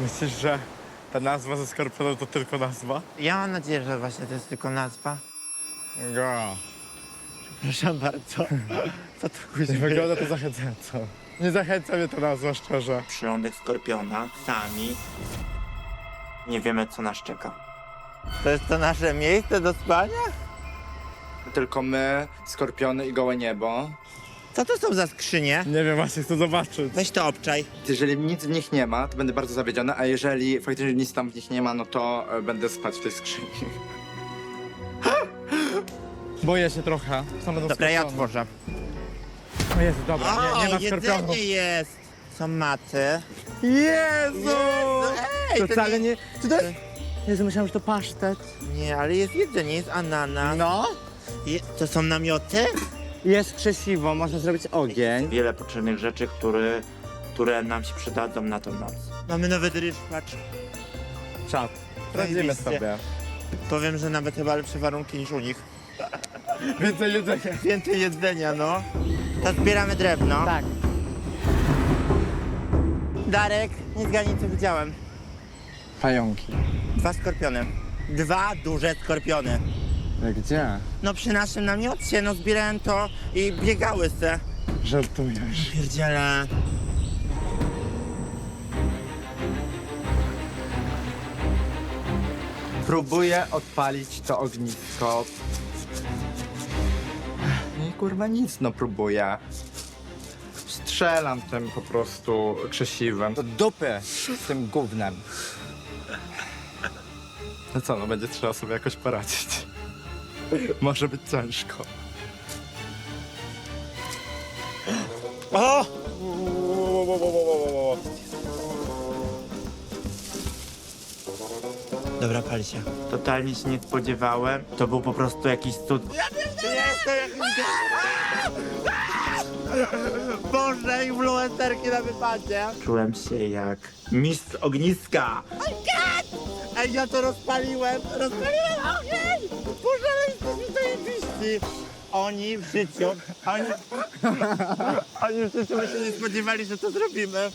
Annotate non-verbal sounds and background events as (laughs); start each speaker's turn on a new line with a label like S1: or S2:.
S1: Myślisz, że ta nazwa ze Skorpionem to tylko nazwa?
S2: Ja mam nadzieję, że właśnie to jest tylko nazwa.
S1: Go.
S2: Proszę bardzo. Co to
S1: Nie
S2: kuźwa?
S1: wygląda to zachęcająco. Nie zachęca mnie ta nazwa, szczerze.
S2: Przylądek Skorpiona, sami. Nie wiemy, co nas czeka. To jest to nasze miejsce do spania?
S3: Tylko my, skorpiony i gołe niebo.
S2: Co to są za skrzynie?
S1: Nie wiem, właśnie chcę zobaczyć.
S2: Weź to obczaj.
S3: Jeżeli nic w nich nie ma, to będę bardzo zawiedziony, a jeżeli faktycznie nic tam w nich nie ma, no to e, będę spać w tej skrzyni. (laughs)
S1: Boję się trochę. Są będą
S2: Dobra, ja
S1: skorpiony.
S2: otworzę.
S1: O Jezu, dobra, nie, nie ma skorpionów.
S2: jedzenie jest! Są maty.
S1: Jezu!
S2: Ej,
S1: To
S2: to
S1: wcale
S2: nie-
S1: nie... Czy to jest... Jezu, myślałem, że to pasztet.
S2: Nie, ale jest jedzenie, jest ananas.
S1: No.
S2: Je, to są namioty?
S1: Jest krzesiwo, można zrobić ogień.
S2: Wiele potrzebnych rzeczy, które, które nam się przydadzą na tą noc. Mamy nawet ryż, patrz.
S1: Czad. Radzimy
S2: Zajebiście.
S1: sobie.
S2: Powiem, że nawet chyba lepsze warunki niż u nich. (laughs)
S1: Więcej jedzenia.
S2: Więcej jedzenia, no. To zbieramy drewno.
S1: Tak.
S2: Darek, nie zgadnij co widziałem.
S1: Pająki.
S2: Dwa skorpiony. Dwa duże skorpiony.
S1: Gdzie?
S2: No przy naszym namiocie, no zbierałem to i biegały se.
S1: Żartujesz.
S2: Pierdziele.
S3: Próbuję odpalić to ognisko. No i kurwa nic, no próbuję. Strzelam tym po prostu krzesiwem. Do dupy z tym gównem. No co, no będzie trzeba sobie jakoś poradzić. (laughs) Może być ciężko.
S2: O! Dobra, pal się. Totalnie się nie spodziewałem. To był po prostu jakiś cud. (laughs) Boże, influencerki na wypadzie. Czułem się jak mistrz ogniska. Ej, ja to rozpaliłem! Rozpaliłem ogień! Boże, ale jesteśmy zajebiści! Oni w życiu, oni, (laughs) oni w życiu by się nie spodziewali, że to zrobimy.